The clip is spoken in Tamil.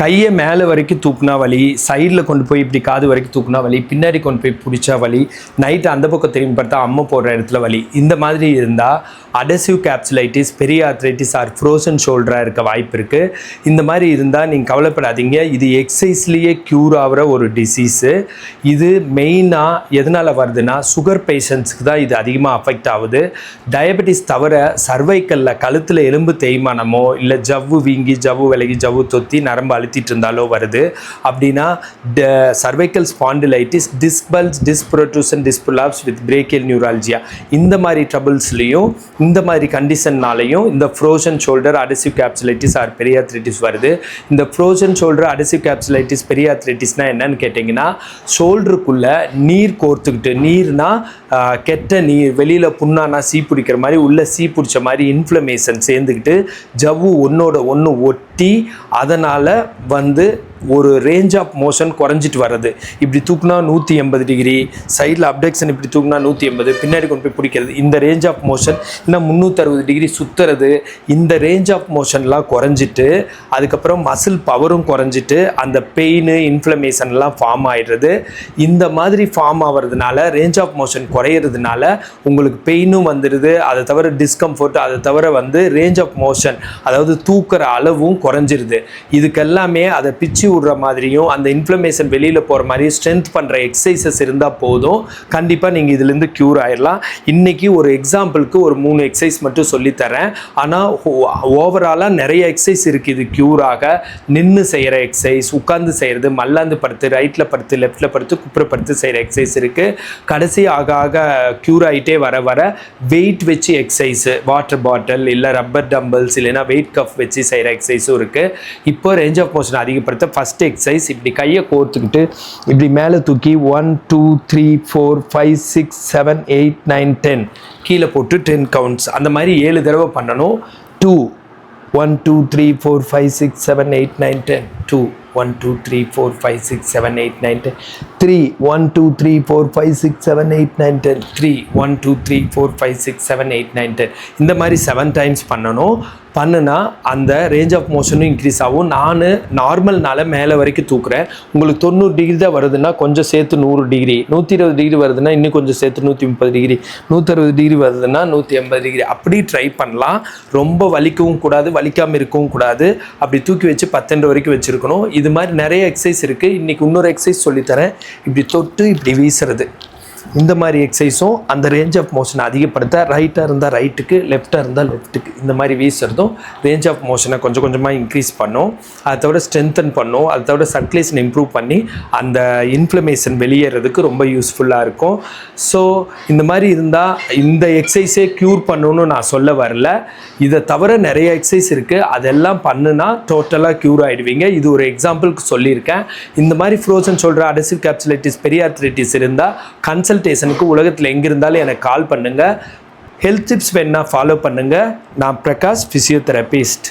கையை மேலே வரைக்கும் தூக்குனா வலி சைடில் கொண்டு போய் இப்படி காது வரைக்கும் தூக்குனா வலி பின்னாடி கொண்டு போய் பிடிச்சா வலி நைட்டு அந்த பக்கம் திரும்பி பார்த்தா அம்மை போடுற இடத்துல வலி. இந்த மாதிரி இருந்தால் adhesive capsulitis periarthritis or frozen ஷோல்டராக இருக்க வாய்ப்பு இருக்குது இந்த மாதிரி இருந்தால் நீங்கள் கவலைப்படாதீங்க. இது எக்ஸசைஸ்லேயே க்யூர் ஆகிற ஒரு டிசீஸு இது மெயினாக எதனால் வருதுன்னா சுகர் பேஷண்ட்ஸ்க்கு தான் இது அதிகமாக அஃபெக்ட் ஆகுது. டயபெட்டிஸ் தவிர சர்வைக்கல்ல கழுத்தில் எலும்பு தேய்மானமோ இல்லை ஜவ்வு வீங்கி ஜவ்வு விலகி ஜவ்வு தொத்தி நரம்பு அழுத்திட்டு இருந்தாலோ வருது. அப்படின்னா cervical spondylitis disc bulge disc protrusion disc prolapse with brachial neuralgia இந்த மாதிரி ட்ரபிள்ஸ்லையும் இந்த மாதிரி கண்டிஷன்னாலையும் இந்த frozen shoulder adhesive capsulitis or periarthritis வருது. இந்த ஃப்ரோசன் ஷோல்டர் அடிசிவ் கேப்சுலைட்டிஸ் பெரியாத்ரைட்டிஸ்னால் என்னன்னு கேட்டிங்கன்னா ஷோல்டருக்குள்ளே நீர் கோர்த்துக்கிட்டு நீர்னா கெட்ட நீர் வெளியில் புண்ணானா சீ பிடிக்கிற மாதிரி உள்ள சீ பிடிச்ச மாதிரி இன்ஃப்ளமேஷன் சேர்ந்துக்கிட்டு ஜவ்வு ஒன்றோட ஒன்று ஒட்டி அதனால் வந்து ஒரு ரேஞ்ச் ஆஃப் மோஷன் குறைஞ்சிட்டு வர்றது. இப்படி தூக்குனா நூற்றி எண்பது டிகிரி சைடில் அப்டெக்ஷன் இப்படி தூக்குனா நூற்றி எண்பது பின்னாடி கொண்டு போய் பிடிக்கிறது. இந்த ரேஞ்ச் ஆஃப் மோஷன் இன்னும் முந்நூற்றறுபது டிகிரி சுற்றுறது இந்த ரேஞ்ச் ஆஃப் மோஷன்லாம் குறைஞ்சிட்டு அதுக்கப்புறம் மசில் பவரும் குறைஞ்சிட்டு அந்த பெயின் இன்ஃப்ளமேஷன்லாம் ஃபார்ம் ஆகிடுறது இந்த மாதிரி ஃபார்ம் ஆகிறதுனால ரேஞ்ச் ஆஃப் மோஷன் குறையிறதுனால உங்களுக்கு பெயினும் வந்துடுது அதை தவிர டிஸ்கம்ஃபர்ட் அதை தவிர வந்து ரேஞ்ச் ஆஃப் மோஷன் அதாவது தூக்குற அளவும் குறைஞ்சிருது. இதுக்கெல்லாமே அதை பிச்சு விடுற மாதிரியும் அந்த இன்ஃப்ளமேஷன் வெளியில் போகிற மாதிரியும் ஸ்ட்ரென்த் பண்ணுற எக்ஸசைசஸ் இருந்தால் போதும். கண்டிப்பாக நீங்கள் இதுலேருந்து க்யூர் ஆயிடலாம். இன்றைக்கி ஒரு எக்ஸாம்பிளுக்கு ஒரு மூணு எக்ஸசைஸ் மட்டும் சொல்லித்தரேன். ஆனால் ஓவராலாக நிறைய எக்ஸசைஸ் இருக்குது இது க்யூராக நின்று செய்கிற எக்ஸசைஸ் உட்காந்து செய்கிறது மல்லாந்து படுத்து ரைட்டில் படுத்து லெஃப்ட்டில் படுத்து குப்புற படுத்து செய்கிற எக்ஸசைஸ் இருக்குது கடைசி ஆக ஆக க்யூர் ஆகிட்டே வர வர வெயிட் வச்சு எக்ஸசைஸு வாட்டர் பாட்டில் இல்லை ரப்பர் டம்பிள்ஸ் இல்லைன்னா வெயிட் கஃப் வச்சு செய்கிற எக்ஸசைஸும் இருக்குது இப்போ ரேஞ்ச் ஆஃப் மோஷன் அதிகப்படுத்த ஃபஸ்ட் எக்ஸசைஸ் இப்படி கையை கோர்த்துக்கிட்டு இப்படி மேலே தூக்கி one two three four five six seven eight nine ten கீழே போட்டு டென் கவுண்ட்ஸ் அந்த மாதிரி ஏழு தடவை பண்ணணும். Two one two three four five six seven eight nine ten two one two three four five six seven eight nine ten three one two three four five six seven eight nine ten three one two three four five six seven eight nine ten இந்த மாதிரி செவன் டைம்ஸ் பண்ணணும். பண்ணுனா அந்த ரேஞ்ச் ஆஃப் மோஷனும் இன்க்ரீஸ் ஆகும். நான் நார்மல்னால மேலே வரைக்கும் தூக்குறேன். உங்களுக்கு தொண்ணூறு டிகிரி தான் வருதுன்னா கொஞ்சம் சேர்த்து நூறு டிகிரி நூற்றி இருபது டிகிரி வருதுன்னா இன்னும் கொஞ்சம் சேர்த்து நூற்றி முப்பது டிகிரி நூற்றறுபது டிகிரி வருதுன்னா நூற்றி எண்பது டிகிரி அப்படி ட்ரை பண்ணலாம். ரொம்ப வலிக்கவும் கூடாது வலிக்காமல் இருக்கவும் கூடாது. அப்படி தூக்கி வச்சு பத்தெண்டு வரைக்கும் வச்சுருக்கணும். இது மாதிரி நிறைய எக்ஸசைஸ் இருக்குது இன்றைக்கி இன்னொரு எக்ஸசைஸ் சொல்லித்தரேன். இப்படி தொட்டு இப்படி வீசுறது. இந்த மாதிரி எக்ஸசைஸும் அந்த ரேஞ்ச் ஆஃப் மோஷனை அதிகப்படுத்த ரைட்டாக இருந்தால் ரைட்டுக்கு லெஃப்டாக இருந்தால் லெஃப்ட்டுக்கு இந்த மாதிரி வீசுறதும் ரேஞ்ச் ஆஃப் மோஷனை கொஞ்சம் கொஞ்சமாக இன்க்ரீஸ் பண்ணும். அதை தவிர ஸ்ட்ரென்தன் பண்ணும். அதை தவிர சர்க்குலேஷன் இம்ப்ரூவ் பண்ணி அந்த இன்ஃப்ளமேஷன் வெளியேறதுக்கு ரொம்ப யூஸ்ஃபுல்லாக இருக்கும். ஸோ இந்த மாதிரி இருந்தால் இந்த எக்ஸசைஸே க்யூர் பண்ணணும்னு நான் சொல்ல வரல. இதை தவிர நிறைய எக்ஸசைஸ் இருக்குது அதெல்லாம் பண்ணுனா டோட்டலாக க்யூர் ஆகிடுவீங்க இது ஒரு எக்ஸாம்பிளுக்கு சொல்லியிருக்கேன். இந்த மாதிரி ஃப்ரோசன் சொல்கிற அடசிவ் கேப்சுலைட்டிஸ் பெரியார்த்ரைட்டிஸ் இருந்தால் கன்சல்டேஷனுக்கு உலகத்தில் எங்கிருந்தாலும் எனக்கு கால் பண்ணுங்கள் ஹெல்த் டிப்ஸ் வேணா ஃபாலோ பண்ணுங்கள் நான் பிரகாஷ் ஃபிசியோதெரபிஸ்ட்